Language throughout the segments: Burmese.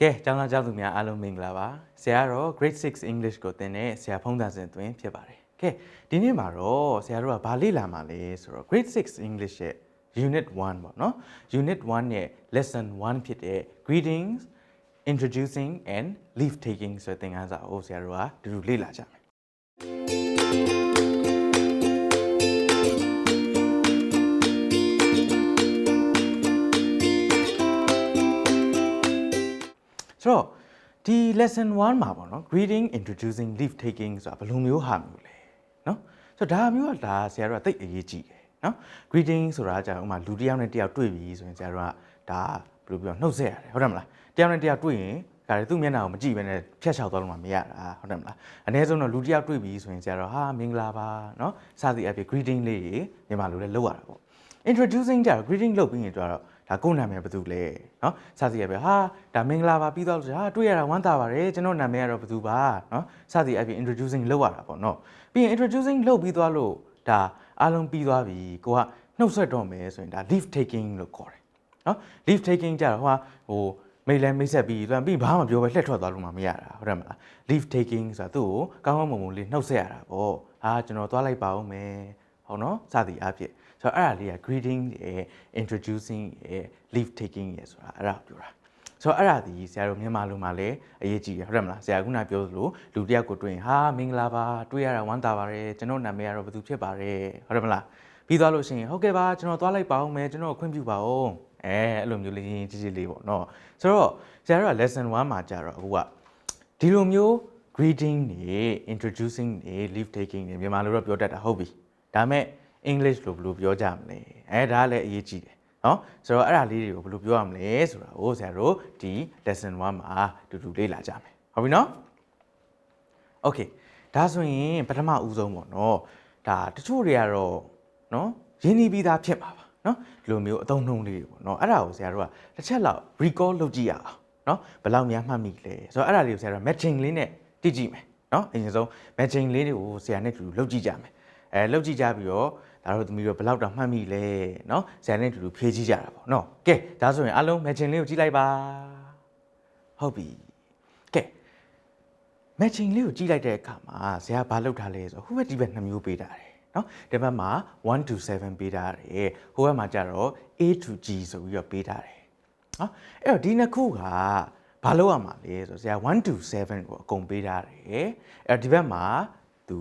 ကဲကျောင်းသားကျောင်းသူများအားလုံးမင်္ဂလာပါဆရာကတော့ grade 6 English ကိုသင်တဲ့ဆရာဖုံးသာစင်သွင်းဖြစ်ပါတယ်ကဲဒီနေ့မှာတော့ဆရာတို့ကဘာလေ့လာမှာလဲဆိုတော့ grade 6 English ရဲ့ unit 1ပေါ့နော် unit 1ရဲ့ lesson 1ဖြစ်တဲ့ greetings introducing and leave taking ဆိုတဲ့သင်ခန်းစာကိုဆရာတို့ကတူတူလေ့လာကြမယ် lesson 1မှာပေါ့နော် greeting introducing leave taking ဆိုတာဘယ်လိုမျိုးဟာမျိုးလဲနော်ဆိုတော့ဒါမျိုးကဒါဆရာတို့ကသိအရေးကြီးတယ်နော် greeting ဆိုတာကြာဥမာလူတစ်ယောက်နဲ့တစ်ယောက်တွေ့ပြီဆိုရင်ဆရာတို့ကဒါဘယ်လိုပြောနှုတ်ဆက်ရတယ်ဟုတ်တယ်မလားတစ်ယောက်နဲ့တစ်ယောက်တွေ့ရင်ဒါလည်းသူ့မျက်နှာကိုမကြည့်ဘဲနဲ့ဖြတ်ချောက်သွားလို့မှမရတာဟုတ်တယ်မလားအ ਨੇ ဆုံးတော့လူတစ်ယောက်တွေ့ပြီဆိုရင်ဆရာတို့ဟာမင်္ဂလာပါနော်စသည်အဖြစ် greeting လေးတွေမြန်မာလိုလည်းလုပ်ရတာပေါ့ introducing ကြာ greeting လုပ်ပြီးရင်တော့ ဒါကိုနာမည်ဘယ်သူလဲနော်စသည်ရပဲဟာဒါမင်္ဂလာပါပြီးတော့ဟာတွေ့ရတာဝမ်းသာပါတယ်ကျွန်တော်နာမည်ကတော့ဘယ်သူပါနော်စသည်အပြင် introducing လုပ်ရတာပေါ့နော်ပြီးရင် introducing လုပ်ပြီးသွားလို့ဒါအားလုံးပြီးသွားပြီကိုကနှုတ်ဆက်တော့မယ်ဆိုရင်ဒါ leave taking လို့ခေါ်တယ်နော် leave taking ကြတော့ဟိုဟိုမိတ်လဲမိတ်ဆက်ပြီးလွန်ပြီးဘာမှပြောပဲလှက်ထွက်သွားလို့မှမရတာဟုတ်တယ်မလား leave taking ဆိုတာသူ့ကိုကောင်းကောင်းမွန်မွန်လေးနှုတ်ဆက်ရတာပေါ့ဟာကျွန်တော်သွားလိုက်ပါဦးမယ်ဟုတ်နော်စသည်အဖြစ် ဆိုတော့အဲ့ဒါလေးက greeting ရယ် introducing ရယ် leave taking ရယ်ဆိုတာအဲ့ဒါကိုပြောတာဆိုတော့အဲ့ဒါဒီဆရာတို့မြန်မာလူမှာလည်းအရေးကြီးတယ်ဟုတ်တယ်မလားဆရာကခုနပြောသလိုလူတစ်ယောက်ကိုတွေ့ရင်ဟာမင်္ဂလာပါတွေ့ရတာဝမ်းသာပါတယ်ကျွန်တော်နာမည်ကတော့ဘယ်သူဖြစ်ပါတယ်ဟုတ်တယ်မလားပြီးသွားလို့ရှိရင်ဟုတ်ကဲ့ပါကျွန်တော်သွားလိုက်ပါဦးမယ်ကျွန်တော်ခွင့်ပြုပါဦးအဲအဲ့လိုမျိုးလေးရင်းရင်းကြီးကြီးလေးပေါ့နော်ဆိုတော့ဆရာတို့က lesson 1မှာကြာတော့အခုကဒီလိုမျိုး greeting တွေ introducing တွေ leave taking တွေမြန်မာလိုတော့ပြောတတ်တာဟုတ်ပြီဒါပေမဲ့ English လိုဘယ်လိုပြောကြမလဲအဲဒါလည်းအရေးကြီးတယ်နော်ဆိုတော့အဲ့ဒါလေးတွေကိုဘယ်လိုပြောရမလဲဆိုတာကိုဆရာတို့ဒီ lesson 1မှာတူတူလေ့လာကြမယ်ဟုတ်ပြီနော် Okay ဒါဆိုရင်ပထမဦးဆုံးပေါ့နော်ဒါတချို့တွေကတော့နော်ရင်းနှီးပြီးသားဖြစ်မှာပါနော်ဒီလိုမျိုးအသုံးနှုန်းလေးတွေပေါ့နော်အဲ့ဒါကိုဆရာတို့ကတစ်ချက်လောက် recall လုပ်ကြည့်ရအောင်နော်ဘယ်လောက်များမှတ်မိလဲဆိုတော့အဲ့ဒါလေးကိုဆရာတို့ matching လေးနဲ့တိကြည့်မယ်နော်အရင်ဆုံး matching လေးတွေကိုဆရာနဲ့တူတူလုပ်ကြည့်ကြမယ် အဲလုပ်ကြည့်ကြပြီးတော့ဒါတို့သမီးတို့ဘယ်လောက်တောင်မှတ်မိလဲနော်ဆရာနဲ့တူတူဖြေကြည့်ကြတာပေါ့နော်ကဲဒါဆိုရင်အားလုံး matching လေးကိုကြည့်လိုက်ပါဟုတ်ပြီကဲ matching လေးကိုကြည့်လိုက်တဲ့အခါမှာဇာတ်ဘာလုပ်ထားလဲဆိုတော့ဟိုဘက်ဒီဘက်နှစ်မျိုးပေးထားတယ်เนาะဒီဘက်မှာ1 to 7ပေးထားတယ်ဟိုဘက်မှာကျတော့ A to G ဆိုပြီးတော့ပေးထားတယ်เนาะအဲ့တော့ဒီနှစ်ခုကဘာလုပ်ရမှာလဲဆိုတော့ဇာတ်1 to 7ကိုအကုန်ပေးထားတယ်အဲ့တော့ဒီဘက်မှာသူ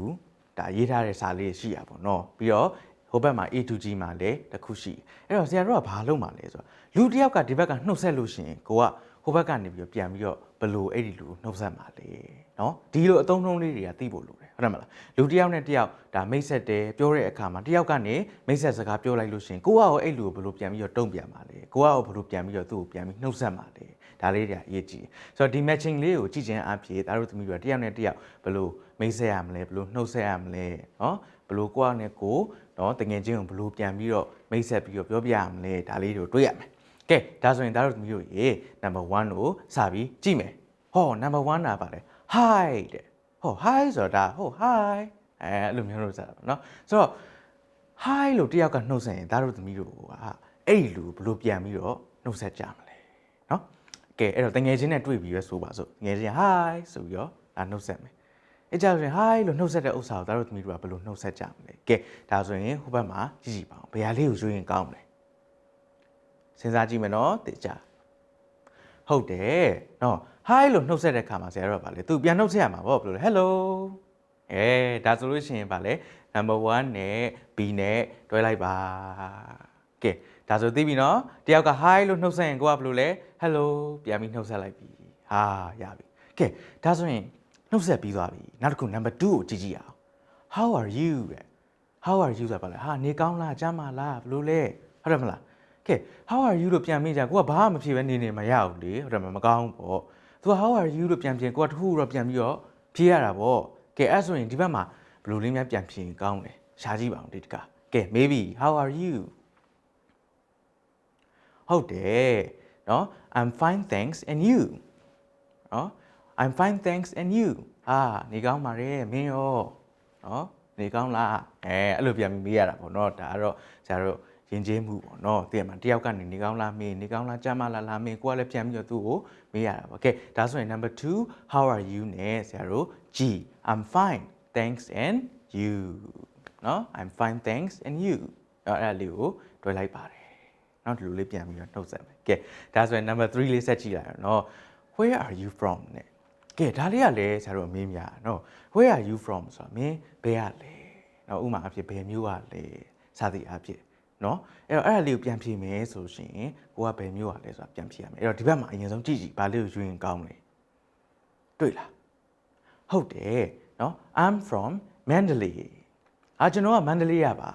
ဒါရေးထားတဲ့စာလေးရှိရပါတော့เนาะပြီးတော့ဟိုဘက်မှာ A to G မှာလည်းတစ်ခုရှိအဲ့တော့ဆရာတို့ကဘာလုပ်မှာလဲဆိုတော့လူတစ်ယောက်ကဒီဘက်ကနှုတ်ဆက်လို့ရှိရင်ကိုကဟိုဘက်ကနေပြီးတော့ပြန်ပြီးတော့ဘလို့အဲ့ဒီလူနှုတ်ဆက်မှာလေเนาะဒီလိုအသုံးနှုန်းလေးတွေကသိဖို့လိုတယ် ် ဟုတ်တယ်မလားလူတစ်ယောက်နဲ့တစ်ယောက်ဒါမိတ်ဆက်တယ်ပြောတဲ့အခါမှာတစ်ယောက်ကနေမိတ်ဆက်စကားပြောလိုက်လို့ရှင်ကိုကရောအဲ့လူကိုဘယ်လိုပြန်ပြီးတော့တုံ့ပြန်ပါလဲကိုကရောဘယ်လိုပြန်ပြီးတော့သူ့ကိုပြန်ပြီးနှုတ်ဆက်ပါလဲဒါလေးတွေအရေးကြီးဆိုတော့ဒီ matching လေးကိုကြည့်ခြင်းအပြင်ဒါတို့သမီးတို့တစ်ယောက်နဲ့တစ်ယောက်ဘယ်လိုမိတ်ဆက်ရမလဲဘယ်လိုနှုတ်ဆက်ရမလဲနော်ဘယ်လိုကိုကနဲ့ကိုနော်တငယ်ချင်းကိုဘယ်လိုပြန်ပြီးတော့မိတ်ဆက်ပြီးတော့ပြောပြရမလဲဒါလေးတွေကိုတွေးရမယ်ကဲဒါဆိုရင်ဒါတို့သမီးတို့ရေ number 1ကိုစပြီးကြည့်မယ်ဟော number 1နာပါလေ hi တဲ့ ဟော hi ဆိုတာဒါဟော hi အဲအဲ့လိုမျိုးလို့ဆိုတာပေါ့နော်ဆိုတော့ hi လို့တယောက်ကနှုတ်ဆက်ရင်ဒါတို့သမီးတို့ကအဲ့ဒီလူဘယ်လိုပြန်ပြီးတော့နှုတ်ဆက်ကြမလဲနော်ကဲအဲ့တော့တငယ်ချင်းနဲ့တွေ့ပြီးပဲဆိုပါစို့တငယ်ချင်း hi ဆိုပြီးတော့ဒါနှုတ်ဆက်မယ်အဲ့ကြဆိုရင် hi လို့နှုတ်ဆက်တဲ့ဥစ္စာကိုဒါတို့သမီးတို့ကဘယ်လိုနှုတ်ဆက်ကြမလဲကဲဒါဆိုရင်ဟိုဘက်မှာကြည့်ကြည့်ပါဦးဘယ်ဟာလေးကိုရွှေရင်ကောင်းမလဲစဉ်းစားကြည့်မယ်နော်တေချာဟုတ်တယ်နော် hi လို့နှုတ်ဆက်တဲ့ခါမှာဆရာတို့ကဗာလေသူပြန်နှုတ်ဆက်ရမှာပေါ့ဘယ်လိုလဲ hello အဲဒါဆိုလို့ရှိရင်ဗာလေ number 1နဲ့ b နဲ့တွဲလိုက်ပါကဲဒါဆိုသိပြီနော်တယောက်က hi လို့နှုတ်ဆက်ရင်ကိုကဘယ်လိုလဲ hello ပြန်ပြီးနှုတ်ဆက်လိုက်ပြီဟာရပြီကဲဒါဆိုရင်နှုတ်ဆက်ပြီးသွားပြီနောက်တစ်ခု number 2ကိုကြည့်ကြည့်ရအောင် how are you တဲ့ how are you ဆိုတာဗာလေဟာနေကောင်းလားကျမ်းမာလားဘယ်လိုလဲဟုတ်တယ်မလားကဲ how are you လို့ပြန်မေးကြကိုကဘာမှမဖြေပဲနေနေမရဘူးလေဟုတ်တယ်မမကောင်းပေါ့ သူက how are you လို့ပြန်ပြင်ကိုကတခုတော့ပြန်ပြီးတော့ဖြေရတာပေါ့ကဲအဲ့ဆိုရင်ဒီဘက်မှာဘယ်လိုလေးများပြန်ဖြေရင်ကောင်းတယ်ရှားကြည့်ပါဦးဒီတကကဲ maybe how are you ဟုတ်တယ်နော် I'm fine thanks and you နော် I'm fine thanks and you ဟာနေကောင်းပါတယ်မင်းရောနော်နေကောင်းလားအဲအဲ့လိုပြန်ပြီးမေးရတာပေါ့နော်ဒါကတော့ဆရာတို့ ယဉ်ကျေးမှုပေါ့နော်တကယ်မှာတယောက်ကနေနေကောင်းလားမေးနေကောင်းလားကြမ်းမလားလားမေးကိုကလည်းပြန်ပြီးတော့သူ့ကိုမေးရတာပါကဲဒါဆိုရင် number 2 how are you နဲ့ဆရာတို့ G I'm fine thanks and you နော် I'm fine thanks and you အဲ့ဒါလေးကိုတွဲလိုက်ပါတယ်နော်ဒီလိုလေးပြန်ပြီးတော့နှုတ်ဆက်မယ်ကဲဒါဆိုရင် number 3လေးဆက်ကြည့်လိုက်အောင်နော် where are you from နဲ့ကဲဒါလေးကလည်းဆရာတို့အမေးများနော် where are you from ဆိုတာမင်းဘယ်ကလဲနော်ဥမာအဖြစ်ဘယ်မျိုးကလဲစသည်အဖြစ် နော်အဲ့တော့အဲ့ဒါလေးကိုပြန်ဖြေမယ်ဆိုရှင်ကိုကဘယ်မျိုးကလဲဆိုတာပြန်ဖြေရမယ်အဲ့တော့ဒီဘက်မှာအရင်ဆုံးကြည့်ကြည့်ဘာလေးကိုယူရင်ကောင်းလဲတွေ့လားဟုတ်တယ်နော် I'm from Mandalay အာကျွန်တော်ကမန္တလေးရပါ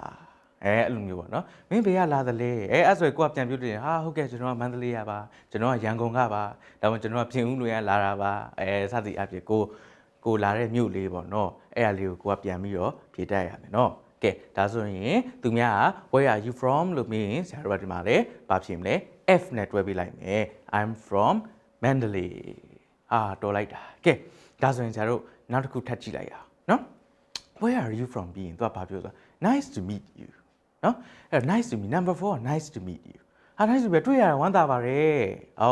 အဲအဲ့လိုမျိုးပေါ့နော်မင်းဘယ်ကလာသလဲအဲအဲ့ဆိုရင်ကိုကပြန်ပြောတယ်ဟာဟုတ်ကဲ့ကျွန်တော်ကမန္တလေးရပါကျွန်တော်ကရန်ကုန်ကပါဒါမှမဟုတ်ကျွန်တော်ကပြင်ဦးလွင်ကလာတာပါအဲစသည်အဖြစ်ကိုကိုလာတဲ့မြို့လေးပေါ့နော်အဲ့အလေးကိုကိုကပြန်ပြီးတော့ဖြေတတ်ရမယ်နော် ကဲဒါဆိုရင်သူများက where are you from လို့မေးရင်ဆရာတို့ကဒီမှာလေဘာဖြေမလဲ F နဲ့တွဲပေးလိုက်မယ် I'm from Mandalay အာတော်လိုက်တာကဲဒါဆိုရင်ဆရာတို့နောက်တစ်ခုထပ်ကြည့်လိုက်ရအောင်နော် where are you from ပြီးရင်သူကဘာပြောဆို nice to meet you နော်အဲ့ nice to meet number 4 nice to meet you ဟာ nice to meet တွေ့ရတာဝမ်းသာပါတယ်ဩ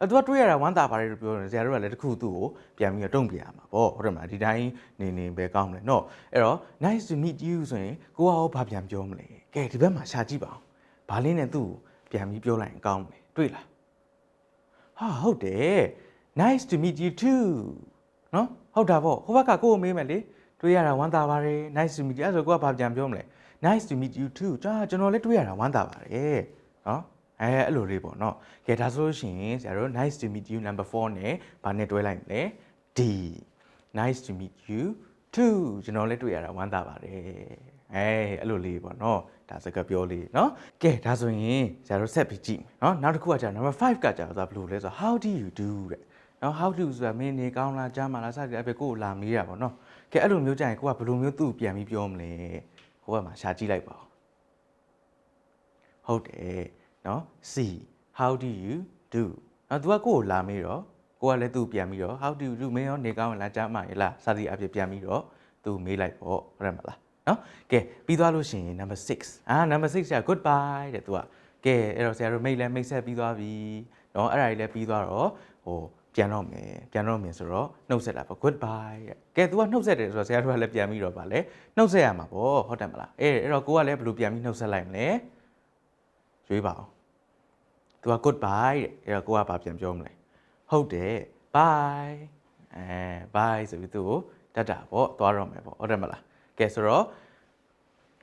အဲ့သူကတွေ့ရတာဝမ်းသာပါတယ်လို့ပြောတယ်ဆရာတို့ကလည်းတခုသူ့ကိုပြန်ပြီးတော့တုံ့ပြန်ရမှာပေါ့ဟုတ်တယ်မလားဒီတိုင်းနေနေပဲကောင်းတယ်နော်အဲ့တော့ nice to meet you ဆိုရင်ကိုကရောဘာပြန်ပြောမလဲကဲဒီဘက်မှာရှာကြည့်ပါအောင်ဘာလေးနဲ့သူ့ကိုပြန်ပြီးပြောလိုက်ရင်ကောင်းမယ်တွေ့လားဟာဟုတ်တယ် nice to meet you too နော်ဟုတ်တာပေါ့ဟိုဘက်ကကိုကိုမေးမယ်လေတွေ့ရတာဝမ်းသာပါတယ် nice to meet you အဲ့ဆိုကိုကဘာပြန်ပြောမလဲ nice to meet you too ကြာကျွန်တော်လည်းတွေ့ရတာဝမ်းသာပါတယ်နော် အဲအဲ့လိုလေးပေါ့နော်ကဲဒါဆိုလို့ရှိရင်ဆရာတို့ nice to meet you number 4နဲ့ဘာနဲ့တွဲလိုက်မလဲ D nice to meet you too ကျွန်တော်လည်းတွေ့ရတာဝမ်းသာပါတယ်အဲအဲ့လိုလေးပေါ့နော်ဒါစကားပြောလေးနော်ကဲဒါဆိုရင်ဆရာတို့ဆက်ပြီးကြည့်မယ်နော်နောက်တစ်ခုကကြာ number 5ကကြာဆိုတော့ဘယ်လိုလဲဆိုတော့ how do you do တဲ့နော် how do ဆိုတာမင်းနေကောင်းလားကြားမလားစသဖြင့်အဖေကိုကိုလာမေးတာပေါ့နော်ကဲအဲ့လိုမျိုးကြာရင်ကိုကဘယ်လိုမျိုးသူ့ကိုပြန်ပြီးပြောမလဲဟိုဘက်မှာရှာကြည့်လိုက်ပါဦးဟုတ်တယ် နော် C how do you do နော်သူကကိုယ်ကိုလာမေးတော့ကိုကလည်းသူ့ပြန်ပြီးတော့ how do you do မင်းရောနေကောင်းလားကြားမရလားစသည်အဖြစ်ပြန်ပြီးတော့သူမေးလိုက်ပေါ့ဟုတ်တယ်မလားနော်ကဲပြီးသွားလို့ရှိရင် number 6အာ number 6ဆရာ goodbye တဲ့သူကကဲအဲ့တော့ဆရာတို့မိတ်လည်းမိတ်ဆက်ပြီးသွားပြီနော်အဲ့ဒါကြီးလည်းပြီးသွားတော့ဟိုပြန်တော့မယ်ပြန်တော့မယ်ဆိုတော့နှုတ်ဆက်တာပေါ့ goodbye တဲ့ကဲ तू ကနှုတ်ဆက်တယ်ဆိုတော့ဆရာတို့ကလည်းပြန်ပြီးတော့ဗာလဲနှုတ်ဆက်ရမှာပေါ့ဟုတ်တယ်မလားအေးအဲ့တော့ကိုကလည်းဘယ်လိုပြန်ပြီးနှုတ်ဆက်လိုက်မလဲ ရွေးပါအောင် तू က goodbye တဲ့အဲ့တော့ကိုကဘာပြန်ပြောမလဲဟုတ်တယ် bye အဲ bye ဆိုပြီးသူ့ကိုတတ်တာပေါ့သွားတော့မယ်ပေါ့ဟုတ်တယ်မလားကဲဆိုတော့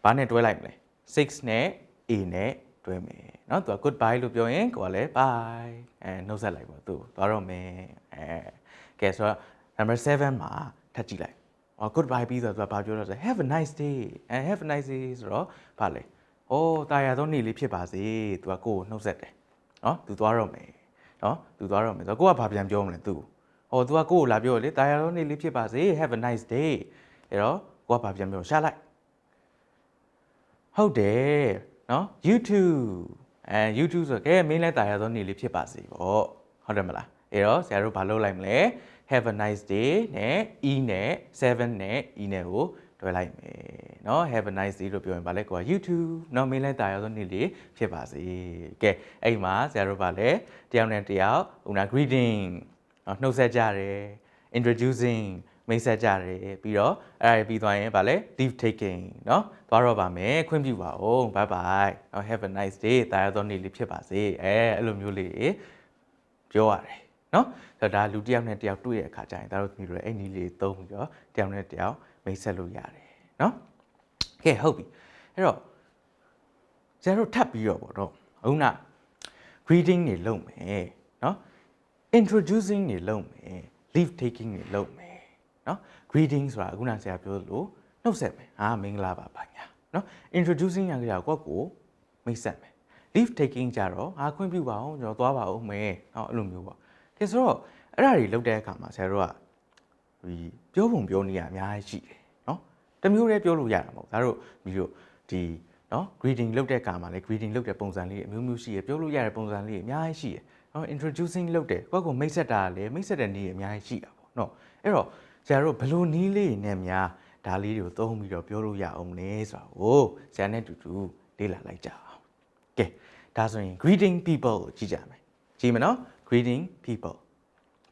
ဘာနဲ့တွဲလိုက်မလဲ6နဲ့ a နဲ့တွဲမယ်เนาะ तू က goodbye လို့ပြောရင်ကိုကလည်း bye အဲနှုတ်ဆက်လိုက်ပေါ့သူ့သွားတော့မယ်အဲကဲဆိုတော့ number 7မှာထပ်ကြည့်လိုက်အော် goodbye ပြီးဆိုတော့သူကဘာပြောတော့ဆို have a nice day အဲ have a nice day ဆိုတော့ဘာလဲ အိုးတာယာသောနေ့လေးဖြစ်ပါစေ तू ကကိုကိုနှုတ်ဆက်တယ်เนาะ तू သွားတော့မယ်เนาะ तू သွားတော့မယ်ဆိုတော့ကိုကဘာပြန်ပြောမလဲသူ့ဟော तू ကကိုကိုလာပြောလေတာယာသောနေ့လေးဖြစ်ပါစေ have a nice day အဲ့တော့ကိုကဘာပြန်ပြောရှာလိုက်ဟုတ်တယ်เนาะ YouTube အဲ YouTube ဆိုတော့ကဲမင်းလည်းတာယာသောနေ့လေးဖြစ်ပါစေပေါ့ဟုတ်တယ်မလားအဲ့တော့ဆရာတို့ဘာလုပ်လိုက်မလဲ have a nice day နဲ့ e နဲ့ 7နဲ့ e နဲ့ကို တွဲလိုက်မယ်เนาะ have a nice day လို့ပြောရင်ဗာလဲကိုက YouTube เนาะမင်းလည်းတာယာသောနေ့လေးဖြစ်ပါစေကဲအဲ့မှာဆရာတို့ဗာလဲတယောက်နဲ့တယောက်ဟိုနာ greeting เนาะနှုတ်ဆက်ကြတယ် introducing မိတ်ဆက်ကြတယ်ပြီးတော့အဲ့ဒါပြီးသွားရင်ဗာလဲ leave taking เนาะသွားတော့ပါမယ်ခွင့်ပြုပါဦး bye bye เนาะ have a nice day တာယာသောနေ့လေးဖြစ်ပါစေအဲအဲ့လိုမျိုးလေးပြောရတယ်เนาะဆိုတော့ဒါလူတစ်ယောက်နဲ့တစ်ယောက်တွေ့ရတဲ့အခါကျရင်ဒါတို့သမီးတို့လည်းအဲ့နည်းလေးသုံးပြီးတော့တစ်ယောက်နဲ့တစ်ယောက် မိတ်ဆက်လို့ရတယ်เนาะကဲဟုတ်ပြီအဲ့တော့ကျန်တို့ထပ်ပြီးတော့ပေါ့တော့အခုန greeting တွေလုပ်မယ်เนาะ introducing တွေလုပ်မယ် leave taking တွေလုပ်မယ်เนาะ greeting ဆိုတာအခုနဆရာပြောသလိုနှုတ်ဆက်မယ်ဟာမင်္ဂလာပါပါညာเนาะ introducing ရကြတော့ကိုယ့်ကိုမိတ်ဆက်မယ် leave taking ကြတော့ဟာခွင့်ပြုပါအောင်ကျွန်တော်သွားပါဦးမယ်เนาะအဲ့လိုမျိုးပေါ့ကဲဆိုတော့အဲ့ဒါတွေလုပ်တဲ့အခါမှာဆရာတို့ကဒီပြောပုံပြောနေရအများကြီးရှိတယ်เนาะ တမျိုးတည်းပြောလို့ရတာမဟုတ်ဒါတို့မိတို့ဒီနော် greeting လုပ်တဲ့ကာမှာလည်း greeting လုပ်တဲ့ပုံစံလေးအမျိုးမျိုးရှိရပြောလို့ရတဲ့ပုံစံလေးအများကြီးရှိရနော် introducing လုပ်တယ်ကိုယ့်ကိုမိတ်ဆက်တာလည်းမိတ်ဆက်တဲ့နည်းအများကြီးရှိတာပေါ့နော်အဲ့တော့ဆရာတို့ဘလို့နည်းလေးနဲ့များဒါလေးတွေကိုသုံးပြီးတော့ပြောလို့ရအောင်လဲဆိုတာကိုဆရာနဲ့တူတူလေ့လာလိုက်ကြအောင်ကဲဒါဆိုရင် greeting people ကိုကြည့်ကြမယ်ကြည့်မယ်နော် greeting people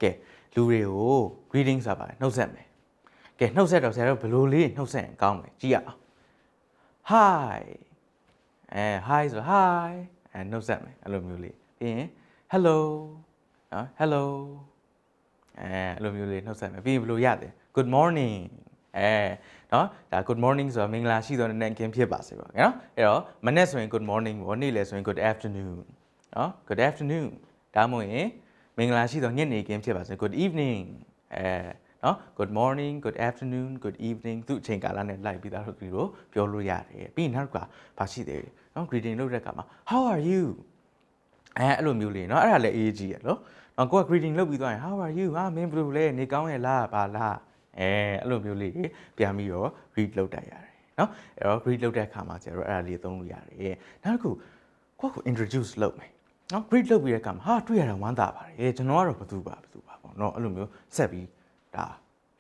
ကဲလူတွေကို greeting ဆိုတာပါနှုတ်ဆက်မယ် ကဲနှုတ်ဆက်တော့ဆရာတို့ဘယ်လိုလေးနှုတ်ဆက်ရင်ကောင်းလဲကြည့်ရအောင် hi အဲ hi ဆို hi အဲနှုတ်ဆက်မယ်အဲ့လိုမျိုးလေးပြီးရင် hello နော် hello အဲအဲ့လိုမျိုးလေးနှုတ်ဆက်မယ်ပြီးရင်ဘယ်လိုရလဲ good morning အဲနော်ဒါ good morning ဆိုတာမင်္ဂလာရှိသောနေ့ကင်းဖြစ်ပါစေပေါ့နော်အဲ့တော့မနေ့ဆိုရင် good morning ပေါ့နေ့လယ်ဆိုရင် good afternoon နော် good afternoon ဒါမှမဟုတ်ရင်မင်္ဂလာရှိသောညနေခင်းဖြစ်ပါစေ good evening အဲ နော် good morning good afternoon good evening သူ့အချိန်ကာလနဲ့လိုက်ပြီးသားတို့ဒီလိုပြောလို့ရတယ်ပြီးရင်နောက်ကဘာရှိသေးလဲနော် greeting လုပ်တဲ့အခါမှာ how are you အဲအဲ့လိုမျိုးလေးနော်အဲ့ဒါလည်း AAG ရနော်နော်ကိုက greeting လုပ်ပြီးသွားရင် how are you ဟာမင်းဘယ်လိုလဲနေကောင်းရဲ့လားပါလားအဲအဲ့လိုမျိုးလေးပြန်ပြီးတော့ greet လုပ်တတ်ရတယ်နော်အဲ့တော့ greet လုပ်တဲ့အခါမှာကျတော့အဲ့ဒါလေးသုံးလို့ရတယ်နောက်တစ်ခုကိုကို introduce လုပ်မယ်နော် greet လုပ်ပြီးတဲ့အခါမှာဟာတွေ့ရတာဝမ်းသာပါတယ်ကျွန်တော်ကတော့ဘသူပါဘသူပါပေါ့နော်အဲ့လိုမျိုးဆက်ပြီး ဒါ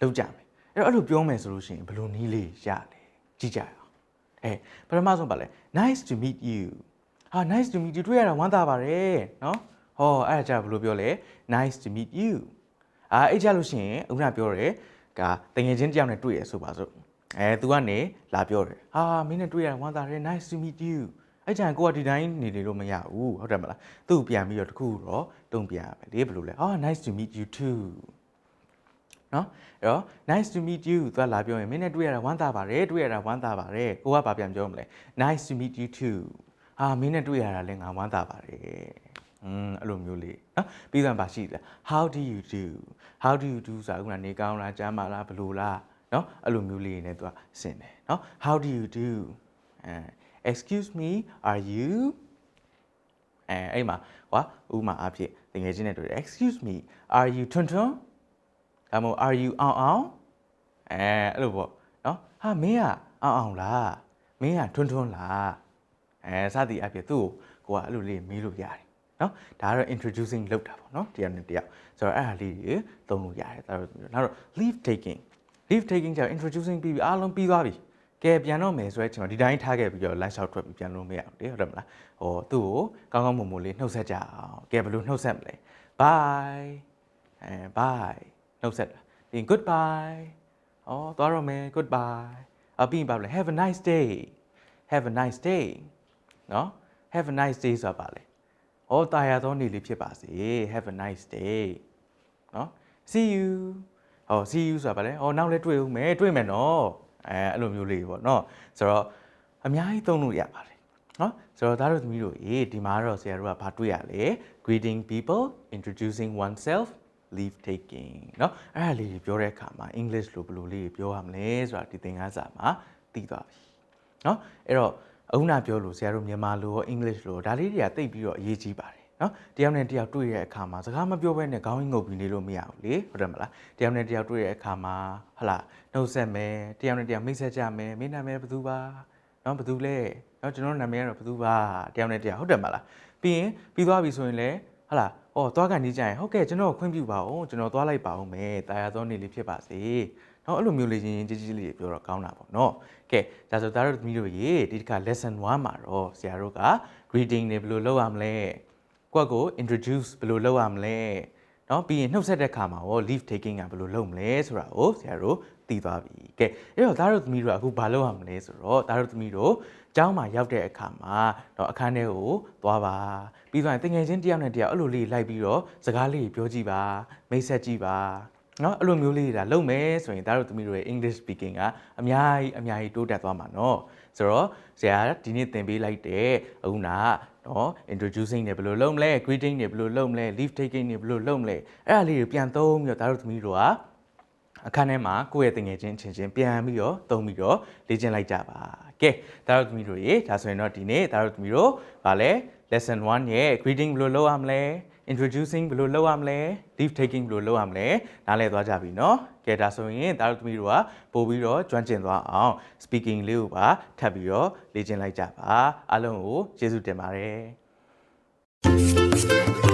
လုပ်ကြမယ်အဲ့တော့အဲ့လိုပြောမယ်ဆိုလို့ရှိရင်ဘယ်လိုနည်းလေးရလဲကြည့်ကြရအောင်အဲပထမဆုံးပါလဲ nice to meet you ဟာ nice to meet you တွေ့ရတာဝမ်းသာပါတယ်နော်ဟောအဲ့ဒါကြဘယ်လိုပြောလဲ nice to meet you အာအဲ့ကြလို့ရှိရင်ဥပမာပြောတယ်ကတငယ်ချင်းတစ်ယောက်နဲ့တွေ့ရဆိုပါစို့အဲ तू ကနေလာပြောတယ်ဟာမင်းနဲ့တွေ့ရတာဝမ်းသာတယ် nice to meet you အဲ့ကြရင်ကိုကဒီတိုင်းနေနေလို့မရဘူးဟုတ်တယ်မလားသူ့ကိုပြန်ပြီးတော့တခုတော့တုံ့ပြန်ရမယ်လေဘယ်လိုလဲဟာ nice to meet you too နော်အဲ့တော့ nice to meet you သူကလာပြောရင်မင်းနဲ့တွေ့ရတာဝမ်းသာပါတယ်တွေ့ရတာဝမ်းသာပါတယ်ကိုကဘာပြန်ပြောမလဲ nice to meet you too ဟာမင်းနဲ့တွေ့ရတာလည်းငါဝမ်းသာပါတယ်อืมအဲ့လိုမျိုးလေးနော်ပြီးတော့ပါရှိတယ် how do you do how do you do ဆိုတာကနေကောင်းလားကျမ်းမာလားဘယ်လိုလားနော်အဲ့လိုမျိုးလေးနဲ့သူကဆင်တယ်နော် how do you do အဲ excuse me are you အဲအဲ့မှာဟွာဥမာအဖြစ်တကယ်ချင်းနဲ့တွေ့တယ် excuse me are you ထွန်းထွန်း ဒါမှမဟုတ် are you အောင်အောင်အဲအဲ့လိုပေါ့နော်ဟာမင်းကအောင်အောင်လားမင်းကထွန်းထွန်းလားအဲစသည်အဖြစ်သူ့ကိုကိုကအဲ့လိုလေးမေးလို့ရတယ်နော်ဒါကတော့ introducing လုပ်တာပေါ့နော်တရားနဲ့တရားဆိုတော့အဲ့ဒါလေးတွေသုံးလို့ရတယ်ဒါတော့နောက်တော့ leave taking leave taking ကျတော့ introducing ပြီးပြီအားလုံးပြီးသွားပြီကဲပြန်တော့မယ်ဆိုတဲ့အချိန်မှာဒီတိုင်းထားခဲ့ပြီးတော့ live shot ထွက်ပြီးပြန်လို့မရဘူးလေဟုတ်တယ်မလားဟောသူ့ကိုကောင်းကောင်းမွန်မွန်လေးနှုတ်ဆက်ကြအောင်ကဲဘယ်လိုနှုတ်ဆက်မလဲ bye အဲ bye နှုတ်ဆက်တာပြီးရင် goodbye ဩသွားတော့မယ် goodbye အပြီးရင်ပါလဲ have a nice day have a nice day နော် have a nice day ဆိုတာပါလေဩတာယာသောနေ့လေးဖြစ်ပါစေ have a nice day နော် see you ဟော see you ဆိုတာပါလေဟောနောက်လည်းတွေ့ဦးမယ်တွေ့မယ်နော်အဲအဲ့လိုမျိုးလေးပေါ့နော်ဆိုတော့အများကြီးသုံးလို့ရပါတယ်နော်ဆိုတော့ဒါတို့သမီးတို့ရေဒီမှာတော့ဆရာတို့ကဘာတွေ့ရလဲ greeting people introducing oneself leave taking เนาะအဲ့ဒါလေးတွေပြောတဲ့အခါမှာ English လိုဘယ်လိုလေးပြောရမလဲဆိုတာဒီသင်ခန်းစာမှာသိသွားပြီเนาะအဲ့တော့အခုနပြောလို့ဆရာတို့မြန်မာလိုရော English လိုဒါလေးတွေကသိပြီးတော့အရေးကြီးပါတယ်နော်တယောက်နဲ့တယောက်တွေ့ရတဲ့အခါမှာစကားမပြောဘဲနဲ့ခေါင်းငုပ်ပြီးနေလို့မရဘူးလေဟုတ်တယ်မလားတယောက်နဲ့တယောက်တွေ့ရတဲ့အခါမှာဟလာနှုတ်ဆက်မယ်တယောက်နဲ့တယောက်မိတ်ဆက်ကြမယ်မင်းနာမည်ဘယ်သူပါနော်ဘယ်သူလဲနော်ကျွန်တော်နာမည်ကတော့ဘယ်သူပါတယောက်နဲ့တယောက်ဟုတ်တယ်မလားပြီးရင်ပြီးသွားပြီဆိုရင်လည်း ဟလာအော်သွားကန်ကြီးကြရင်ဟုတ်ကဲ့ကျွန်တော်ခွင့်ပြုပါအောင်ကျွန်တော်သွားလိုက်ပါအောင်မယ်တာယာသောနေလေးဖြစ်ပါစေနော်အဲ့လိုမျိုးလေးချင်းချင်းကြီးကြီးလေးပြောတော့ကောင်းတာပေါ့နော်ကဲဒါဆိုသားတို့သမီးတို့ရေဒီတစ်ခါ lesson 1မှာတော့ဆရာတို့က greeting တွေဘယ်လိုလုပ်ရမလဲကိုယ့်ကို introduce ဘယ်လိုလုပ်ရမလဲ เนาะပြီးရင်နှုတ်ဆက်တဲ့ခါမှာရော leave taking ကဘယ်လိုလုပ်မလဲဆိုတာကိုဆရာတို့သိသွားပြီကဲအဲ့တော့သားတို့သမီးတို့ကအခုဘာလုပ်ရမလဲဆိုတော့သားတို့သမီးတို့ကျောင်းမှာရောက်တဲ့အခါမှာเนาะအခန်းထဲကိုသွားပါပြီးသွားရင်တငယ်ချင်းတစ်ယောက်နဲ့တစ်ယောက်အဲ့လိုလေးလိုက်ပြီးတော့စကားလေးပြောကြည့်ပါမိတ်ဆက်ကြည့်ပါเนาะအဲ့လိုမျိုးလေးဒါလုပ်မယ်ဆိုရင်သားတို့သမီးတို့ရဲ့ English speaking ကအများကြီးအများကြီးတိုးတက်သွားမှာเนาะဆိုတော့ဆရာဒီနေ့သင်ပေးလိုက်တဲ့အခုနက နော် introducing တွေဘယ်လိုလုပ်မလဲ greeting တွေဘယ်လိုလုပ်မလဲ leave taking တွေဘယ်လိုလုပ်မလဲအဲ့ဒါလေးတွေပြန်သုံးပြီးတော့ဒါတို့သမီးတို့ကအခန်းထဲမှာကိုယ့်ရဲ့တငယ်ချင်းချင်းချင်းပြန်ပြီးတော့သုံးပြီးတော့လေ့ကျင့်လိုက်ကြပါကဲဒါတို့သမီးတို့ရေဒါဆိုရင်တော့ဒီနေ့ဒါတို့သမီးတို့ဗာလဲ lesson 1ရဲ့ greeting ဘယ်လိုလုပ်ရမလဲ introducing ဘယ်လိုလုပ်ရမလဲ leave taking ဘယ်လိုလုပ်ရမလဲနားလည်သွားကြပြီเนาะကဲဒါဆိုရင်ဒါတို့သမီးတို့ကပို့ပြီးတော့ကျွမ်းကျင်သွားအောင် speaking လေးကိုပါထပ်ပြီးတော့လေ့ကျင့်လိုက်ကြပါအားလုံးကိုကျေးဇူးတင်ပါတယ်